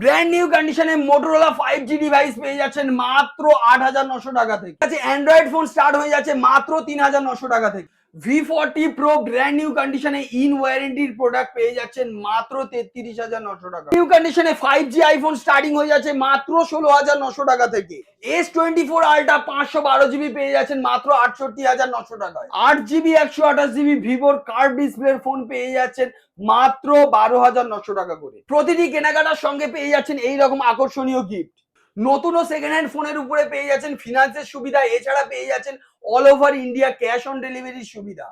Brand new কন্ডিশনে Motorola five G device পেয়ে যাচ্ছেন মাত্র আট হাজার নশো টাকা থেকে। অ্যান্ড্রয়েড ফোন স্টার্ট হয়ে যাচ্ছে মাত্র তিন হাজার নশো টাকা থেকে। V forty pro brand new কন্ডিশনে ইন ওয়ারেন্টির প্রোডাক্ট পেয়ে যাচ্ছেন মাত্র তেত্রিশ হাজার নশো টাকা। নিউ কন্ডিশনে ফাইভ জি আইফোন স্টার্টিং হয়ে যাচ্ছে মাত্র ষোলো হাজার নশো টাকা থেকে। এস টোয়েন্টি ফোর আলট্রা পাঁচশো বারো জিবি পেয়ে যাচ্ছেন মাত্র আটষট্টি হাজার নশো টাকায়। আট জিবি একশো আঠাশ জিবি ভিভোর কার্ভ ডিসপ্লের ফোন পেয়ে যাচ্ছেন মাত্র বারো হাজার নশো টাকা করে। প্রতিটি কেনাকাটার সঙ্গে পেয়ে যাচ্ছেন এই রকম আকর্ষণীয় গিফট নতুন ও সেকেন্ড হ্যান্ড ফোনের উপরে পেয়ে যাচ্ছেন ফিনান্সের সুবিধা, এছাড়া পেয়ে যাচ্ছেন all over India cash on ডেলিভারির সুবিধা।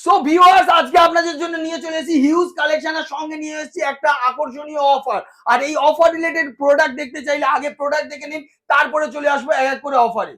সো ভিউয়ার্স আজকে আপনাদের জন্য নিয়ে চলে এসেছি হিউজ কালেকশনের সঙ্গে নিয়ে এসেছি একটা আকর্ষণীয় অফার আর এই অফার রিলেটেড প্রোডাক্ট দেখতে চাইলে আগে প্রোডাক্ট দেখে নিন, তারপরে চলে আসব এক এক করে অফারে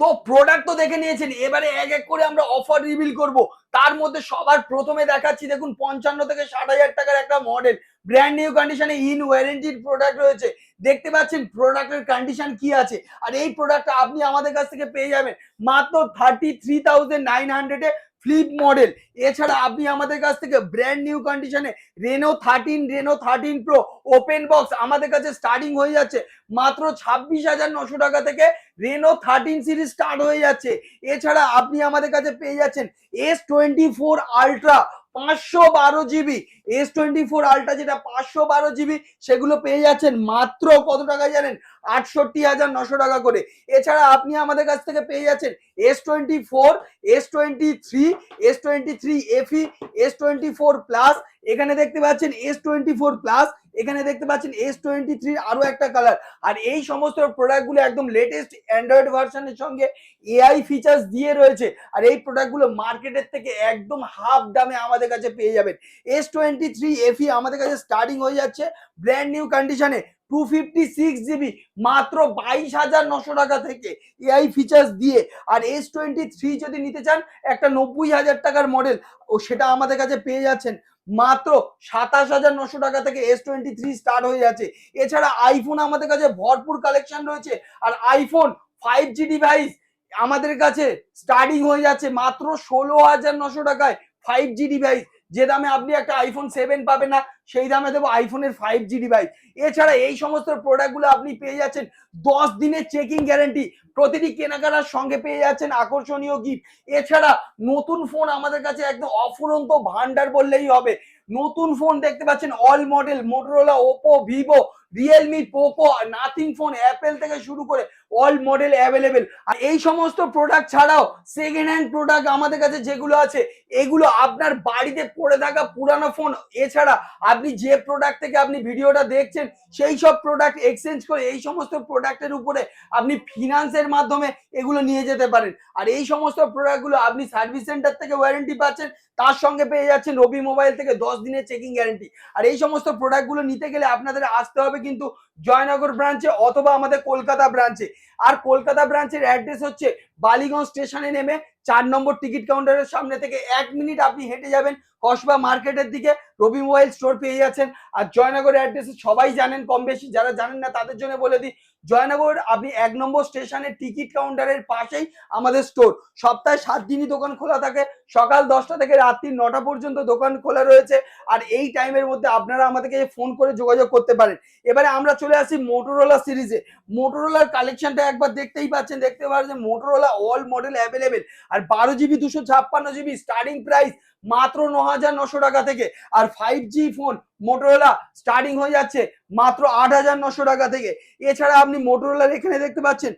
তো প্রোডাক্ট তো দেখে নিয়েছেন, এবারে এক এক করে আমরা অফার রিভিল করব। তার মধ্যে সবার প্রথমে দেখাচ্ছি, দেখুন, পঞ্চান্ন থেকে ষাট হাজার টাকার একটা মডেল ব্র্যান্ড নিউ কন্ডিশনে ইন ওয়ারেন্টির প্রোডাক্ট রয়েছে। দেখতে পাচ্ছেন প্রোডাক্টের কন্ডিশন কি আছে? আর এই প্রোডাক্টটা আপনি আমাদের কাছ থেকে পেয়ে যাবেন মাত্র থার্টি থ্রি থাউজেন্ড নাইন হান্ড্রেডে ফ্লিপ মডেল এছাড়া আপনি আমাদের কাছ থেকে ব্র্যান্ড নিউ কন্ডিশনে Reno thirteen Reno thirteen pro open box আমাদের কাছে স্টার্টিং হয়ে যাচ্ছে মাত্র ছাব্বিশ হাজার নশো টাকা থেকে রেনো থার্টিন সিরিজ স্টার্ট হয়ে যাচ্ছে। এছাড়া আপনি আমাদের কাছে পেয়ে যাচ্ছেন এস টোয়েন্টি ফোর আলট্রা পাঁচশো বারো GB, S twenty four ultra যেটা পাঁচশো বারো জিবি, সেগুলো পেয়ে যাচ্ছেন মাত্র কত টাকা জানেন? আটষট্টি হাজার নশো টাকা করে। এছাড়া আপনি আমাদের কাছ থেকে পেয়ে যাচ্ছেন S twenty four, S twenty three, S twenty three FE S twenty four plus, এখানে দেখতে পাচ্ছেন এস টোয়েন্টি ফোর প্লাস এখানে দেখতে পাচ্ছেন এস টোয়েন্টি থ্রি আরও একটা কালার আর এই সমস্ত প্রোডাক্টগুলো একদম লেটেস্ট অ্যান্ড্রয়েড ভার্সনের সঙ্গে এআই ফিচার্স দিয়ে রয়েছে। আর এই প্রোডাক্টগুলো মার্কেটের থেকে একদম হাফ দামে আমাদের কাছে পেয়ে যাবেন। এস টোয়েন্টি থ্রি এফি আমাদের কাছে স্টার্টিং হয়ে যাচ্ছে ব্র্যান্ড নিউ কন্ডিশনে টু ফিফটি সিক্স জিবি মাত্র বাইশ হাজার নশো টাকা থেকে এআই ফিচার্স দিয়ে। আর এস টোয়েন্টি থ্রি যদি নিতে চান একটা নব্বই হাজার টাকার মডেল ও সেটা আমাদের কাছে পেয়ে যাচ্ছেন মাত্র সাতাশ হাজার নশো টাকা থেকে এস টোয়েন্টি থ্রি স্টার্ট হয়ে যাচ্ছে। এছাড়া আইফোন আমাদের কাছে ভরপুর কালেকশন রয়েছে। আর আইফোন ফাইভ জি ডিভাইস আমাদের কাছে স্টার্টিং হয়ে যাচ্ছে মাত্র ষোলো হাজার নশো টাকায় ফাইভ জি ডিভাইস যে দামে আপনি একটা আইফোন সেভেন পাবেন না, সেই দামে দেবো আইফোনের ফাইভ জি ডিভাইস এছাড়া এই সমস্ত প্রোডাক্টগুলো আপনি পেয়ে যাচ্ছেন দশ দিনের চেকিং গ্যারেন্টি প্রতিটি কেনাকাটার সঙ্গে পেয়ে যাচ্ছেন আকর্ষণীয় গিফট এছাড়া নতুন ফোন আমাদের কাছে একদম অফুরন্ত ভান্ডার বললেই হবে। নতুন ফোন দেখতে পাচ্ছেন all model Motorola Oppo Vivo Realme Poco Nothing phone Apple থেকে শুরু করে অল মডেল অ্যাভেলেবেল আর এই সমস্ত প্রোডাক্ট ছাড়াও সেকেন্ড হ্যান্ড প্রোডাক্ট আমাদের কাছে যেগুলো আছে, এগুলো আপনার বাড়িতে পড়ে থাকা পুরানো ফোন এছাড়া আপনি যে প্রোডাক্ট থেকে আপনি ভিডিওটা দেখছেন, সেই সব প্রোডাক্ট এক্সচেঞ্জ করে এই সমস্ত প্রোডাক্টের উপরে আপনি ফিনান্সের মাধ্যমে এগুলো নিয়ে যেতে পারেন। আর এই সমস্ত প্রোডাক্টগুলো আপনি সার্ভিস সেন্টার থেকে ওয়ারেন্টি পাচ্ছেন, তার সঙ্গে পেয়ে যাচ্ছেন রবি মোবাইল থেকে দশ দিনের চেকিং গ্যারেন্টি আর এই সমস্ত প্রোডাক্টগুলো নিতে গেলে আপনাদের আসতে হবে কিন্তু জয়নগর ব্রাঞ্চে অথবা আমাদের কলকাতা ব্রাঞ্চে আর কলকাতা ব্রাঞ্চের অ্যাড্রেস হচ্ছে বালিগঞ্জ স্টেশনে নেমে চার নম্বর টিকিট কাউন্টারের সামনে থেকে এক মিনিট আপনি হেঁটে যাবেন কসবা মার্কেটের দিকে। রবি মোবাইল স্টোর পেয়ে যাচ্ছেন। আর জয়নগর অ্যাড্রেসে সবাই জানেন, কম বেশি যারা জানেন না তাদের জন্য বলে দিই, জয়নগর আপনি এক নম্বর স্টেশনের টিকিট কাউন্টারের পাশেই আমাদের স্টোর। সপ্তাহে সাত দিনই দোকান খোলা থাকে। সকাল দশটা থেকে রাত্রি নটা পর্যন্ত দোকান খোলা রয়েছে। আর এই টাইমের মধ্যে আপনারা আমাদেরকে ফোন করে যোগাযোগ করতে পারেন। এবারে আমরা চলে আসি মোটোরোলা সিরিজে। মোটোরোলার কালেকশনটা একবার দেখতেই পাচ্ছেন। দেখতে পাচ্ছেন মোটোরোলা অল মডেল অ্যাভেলেবেল আর বারো জিবি দুশো ছাপ্পান্ন জিবি স্টার্টিং প্রাইস মাত্র ন হাজার নশো টাকা থেকে। আর five G phone Motorola starting হয়ে যাচ্ছে মাত্র আট হাজার নশো টাকা থেকে। এছাড়া আপনি মোটোরোলার এখানে দেখতে পাচ্ছেন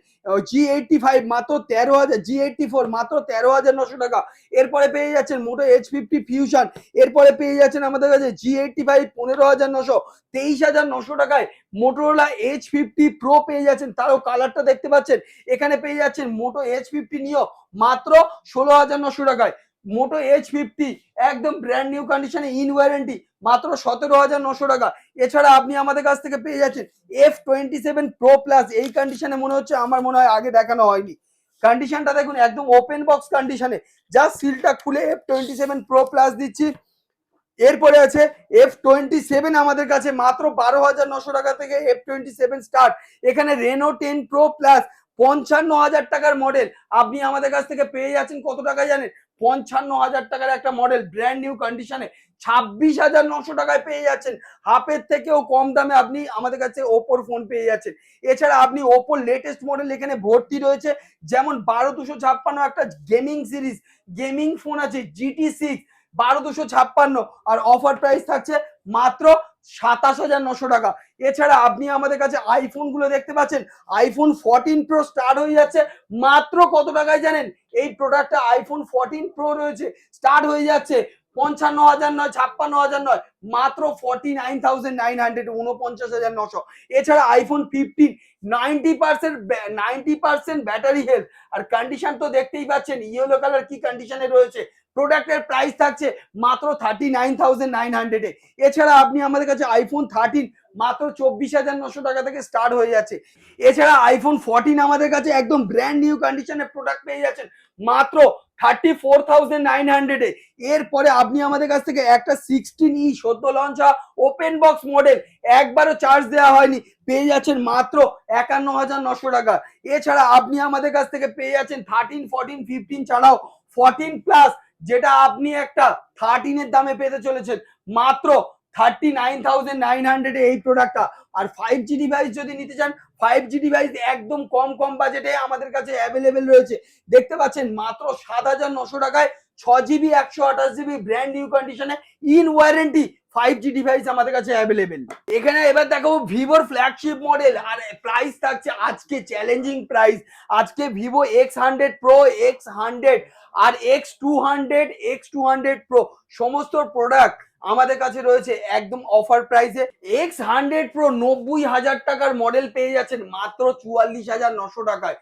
জি এইটটি ফাইভ মাত্র তেরো হাজার জি এইটটি ফোর মাত্র তেরো হাজার নশো টাকা। এরপরে পেয়ে যাচ্ছেন মোটো এইচ ফিফটি ফিউশন এরপরে পেয়ে যাচ্ছেন আমাদের কাছে জি এইটটি ফাইভ পনেরো হাজার নশো, তেইশ হাজার নশো টাকায় মোটোরোলা এইচ ফিফটি প্রো পেয়ে যাচ্ছেন। তারও কালারটা দেখতে পাচ্ছেন। এখানে পেয়ে যাচ্ছেন মোটো এইচ ফিফটি নিও মাত্র ষোলো হাজার নশো টাকায়। মোটো এইচ ফিফটি একদম ব্র্যান্ড নিউ কন্ডিশনে ইন ওয়ারেন্টি মাত্র সতেরো হাজার নশো টাকা। এছাড়া আপনি আমাদের কাছ থেকে পেয়ে যাচ্ছেন F twenty seven pro plus এই কন্ডিশনে মনে হচ্ছে আমার মনে হয় আগে দেখানো হয়নি। কন্ডিশনটা দেখুন, একদম ওপেন বক্স কন্ডিশনে যা সিলটা খুলে F twenty seven pro plus দিচ্ছি। এরপরে আছে এফ টোয়েন্টি সেভেন আমাদের কাছে, মাত্র বারো হাজার নশো টাকা থেকে এফ টোয়েন্টি সেভেন স্টার্ট এখানে রেনো টেন প্রো প্লাস পঞ্চান্ন হাজার টাকার মডেল আপনি আমাদের কাছ থেকে পেয়ে যাচ্ছেন, কত টাকা জানেন? পঞ্চান্ন হাজার টাকার একটা মডেল ব্র্যান্ড নিউ কন্ডিশনে ছাব্বিশ হাজার নশো টাকায় পেয়ে যাচ্ছেন। হাফের থেকেও কম দামে আপনি আমাদের কাছে ওপোর ফোন পেয়ে যাচ্ছেন। এছাড়া আপনি ওপোর লেটেস্ট মডেল এখানে ভর্তি রয়েছে, যেমন বারো দুশো ছাপ্পান্ন একটা গেমিং সিরিজ গেমিং ফোন আছে জিটি সিক্স বারো দুশো ছাপ্পান্ন, আর অফার প্রাইস থাকছে মাত্র সাতাশ হাজার নশো টাকা। এছাড়া আপনি আমাদের কাছে আইফোনগুলো দেখতে পাচ্ছেন। আইফোন ফোরটিন প্রো স্টার্ট হয়ে যাচ্ছে। মাত্র কত টাকায় জানেন? এই প্রোডাক্টটা আইফোন ফোরটিন প্রো রয়েছে। স্টার্ট হয়ে যাচ্ছে পঞ্চান্ন হাজার নয়, ছাপ্পান্ন হাজার নয়, মাত্র forty nine thousand nine hundred উনপঞ্চাশ হাজার নশো। এছাড়া iPhone fifteen ninety percent ninety percent battery health আর কন্ডিশন তো দেখতেই পাচ্ছেন ইয়েলো কালার কি কন্ডিশনে রয়েছে? প্রোডাক্টের প্রাইস থাকছে মাত্র থার্টি নাইন থাউজেন্ড নাইন হান্ড্রেডে এছাড়া আপনি আমাদের কাছে আইফোন থার্টিন মাত্র চব্বিশ হাজার নশো টাকা থেকে স্টার্ট হয়ে যাচ্ছে। এছাড়া আইফোন ফোরটিন আমাদের কাছে একদম ব্র্যান্ড নিউ কন্ডিশনের প্রোডাক্ট পেয়ে যাচ্ছেন মাত্র থার্টি ফোর থাউজেন্ড নাইন হান্ড্রেডে এরপরে আপনি আমাদের কাছ থেকে একটা সিক্সটিন ই সদ্য লঞ্চ হওয়া ওপেন বক্স মডেল একবারও চার্জ দেওয়া হয়নি, পেয়ে যাচ্ছেন মাত্র একান্ন হাজার নশো টাকা। এছাড়া আপনি আমাদের কাছ থেকে পেয়ে যাচ্ছেন থার্টিন ফোরটিন ফিফটিন ছাড়াও ফোরটিন প্লাস যেটা আপনি একটা থার্টিনের দামে পেতে চলেছেন। মাত্র thirty nine thousand nine hundred এই প্রোডাক্টটা আর ফাইভ জি ডিভাইস যদি নিতে চান ফাইভ জি ডিভাইস একদম কম কম বাজেটে আমাদের কাছে অ্যাভেলেবেল রয়েছে। দেখতে পাচ্ছেন, মাত্র সাত হাজার নশো টাকায় ছ জিবি একশো আঠাশ জিবি ব্র্যান্ড নিউ কন্ডিশনে in warranty five G device আমাদের কাছে অ্যাভেলেবেল এখানে এবার দেখো ভিভোর ফ্ল্যাগশিপ মডেল আর প্রাইস থাকছে আজকে চ্যালেঞ্জিং প্রাইস আজকে Vivo X hundred pro X hundred আর X two hundred X two hundred pro সমস্ত প্রোডাক্ট আমাদের কাছে রয়েছে একদম অফার প্রাইসে এক্স হান্ড্রেড প্রো নব্বই হাজার টাকার মডেল পেয়ে যাচ্ছেন মাত্র চুয়াল্লিশ হাজার নশো টাকায়।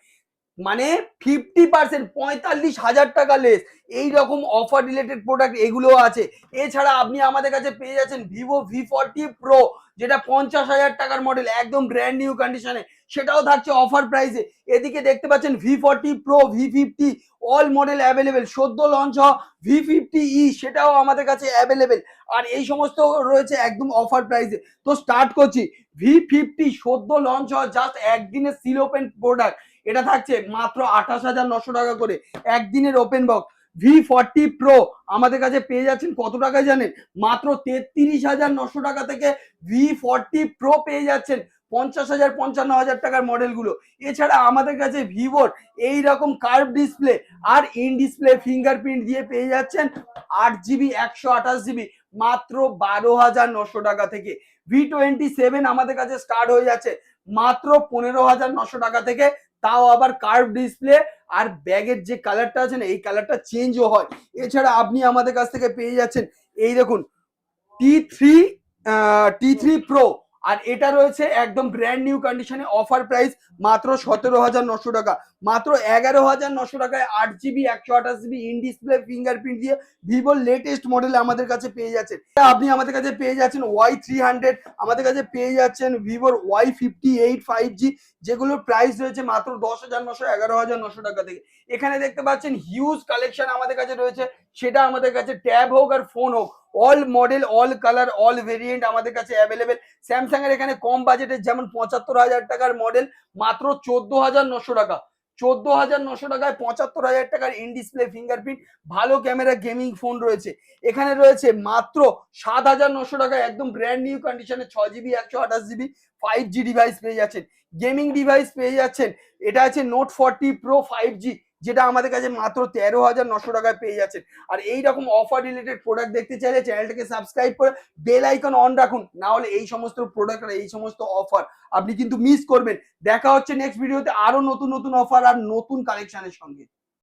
মানে ফিফটি পার্সেন্ট পঁয়তাল্লিশ হাজার টাকা লেস এই রকম অফার রিলেটেড প্রোডাক্ট এগুলো আছে। এছাড়া আপনি আমাদের কাছে পেয়ে যাচ্ছেন ভিভো ভি ফর্টি প্রো যেটা পঞ্চাশ হাজার টাকার মডেল একদম ব্র্যান্ড নিউ কন্ডিশনে সেটাও থাকছে অফার প্রাইসে এদিকে দেখতে পাচ্ছেন V forty pro V fifty all model available সদ্য লঞ্চ হওয়া ভি ফিফটি ই সেটাও আমাদের কাছে অ্যাভেলেবেল আর এই সমস্ত রয়েছে একদম অফার প্রাইসে তো স্টার্ট করছি। ভি ফিফটি সদ্য লঞ্চ হওয়া জাস্ট একদিনের সিল ওপেন প্রোডাক্ট এটা থাকছে মাত্র আঠাশ হাজার নশো টাকা করে। একদিনের open box V forty pro আমাদের কাছে পেয়ে যাচ্ছেন কত টাকায় জানেন? মাত্র তেত্রিশ হাজার নশো টাকা থেকে ভি ফর্টি প্রো পেয়ে যাচ্ছেন পঞ্চাশ হাজার পঞ্চান্ন হাজার টাকার মডেলগুলো। এছাড়া আমাদের কাছে ভিভোর এই রকম কার্ভ ডিসপ্লে আর ইন ডিসপ্লে ফিঙ্গারপ্রিন্ট দিয়ে পেয়ে যাচ্ছেন আট জিবি, একশো আঠাশ জিবি, মাত্র বারো হাজার নশো টাকা থেকে। ভি টোয়েন্টি সেভেন আমাদের কাছে স্টার্ট হয়ে যাচ্ছে মাত্র পনেরো হাজার নশো টাকা থেকে তাও আবার কার্ভ ডিসপ্লে আর ব্যাগের যে কালারটা আছে না, এই কালারটা চেঞ্জও হয়। এছাড়া আপনি আমাদের কাছ থেকে পেয়ে যাচ্ছেন, এই দেখুন T three T three pro আর এটা রয়েছে একদম ব্র্যান্ড নিউ কন্ডিশনে অফার প্রাইস মাত্র সতেরো হাজার নশো টাকা। মাত্র এগারো হাজার নশো টাকায় আট জিবি একশো আঠাশ জিবি ইন ডিসপ্লে ফিঙ্গারপ্রিন্ট দিয়ে ভিভোর লেটেস্ট মডেল আমাদের কাছে পেয়ে যাচ্ছেন। আপনি আমাদের কাছে পেয়ে যাচ্ছেন ওয়াই থ্রি হান্ড্রেড আমাদের কাছে পেয়ে যাচ্ছেন ভিভোর Y fifty eight five G যেগুলোর প্রাইস রয়েছে মাত্র দশ হাজার নশো, এগারো হাজার নশো টাকা থেকে। এখানে দেখতে পাচ্ছেন হিউজ কালেকশন আমাদের কাছে রয়েছে। সেটা আমাদের কাছে ট্যাব হোক আর ফোন হোক। All model all colour all variant আমাদের কাছে অ্যাভেলেবেল স্যামসাং এর এখানে কম বাজেটের যেমন পঁচাত্তর হাজার টাকার মডেল মাত্র চোদ্দ হাজার নশো টাকা। চোদ্দ হাজার নশো টাকায় পঁচাত্তর হাজার টাকার ইন ডিসপ্লে ফিঙ্গারপ্রিন্ট ভালো ক্যামেরা গেমিং ফোন রয়েছে। এখানে রয়েছে মাত্র সাত হাজার নশো টাকায় একদম ব্র্যান্ড নিউ কন্ডিশনে ছ জিবি একশো আঠাশ জিবি ফাইভ জি ডিভাইস পেয়ে যাচ্ছেন। গেমিং ডিভাইস পেয়ে যাচ্ছেন। এটা আছে note forty pro five G যেটা আমাদের কাছে মাত্র তেরো হাজার নশো টাকায় পেয়ে যাচ্ছেন। আর এই রকম অফার রিলেটেড প্রোডাক্ট দেখতে চাইলে চ্যানেলটাকে সাবস্ক্রাইব করে বেল আইকন অন রাখুন। না হলে এই সমস্ত প্রোডাক্ট আর এই সমস্ত অফার আপনি কিন্তু মিস করবেন। দেখা হচ্ছে নেক্সট ভিডিওতে আরও নতুন নতুন অফার আর নতুন কালেকশনের সঙ্গে।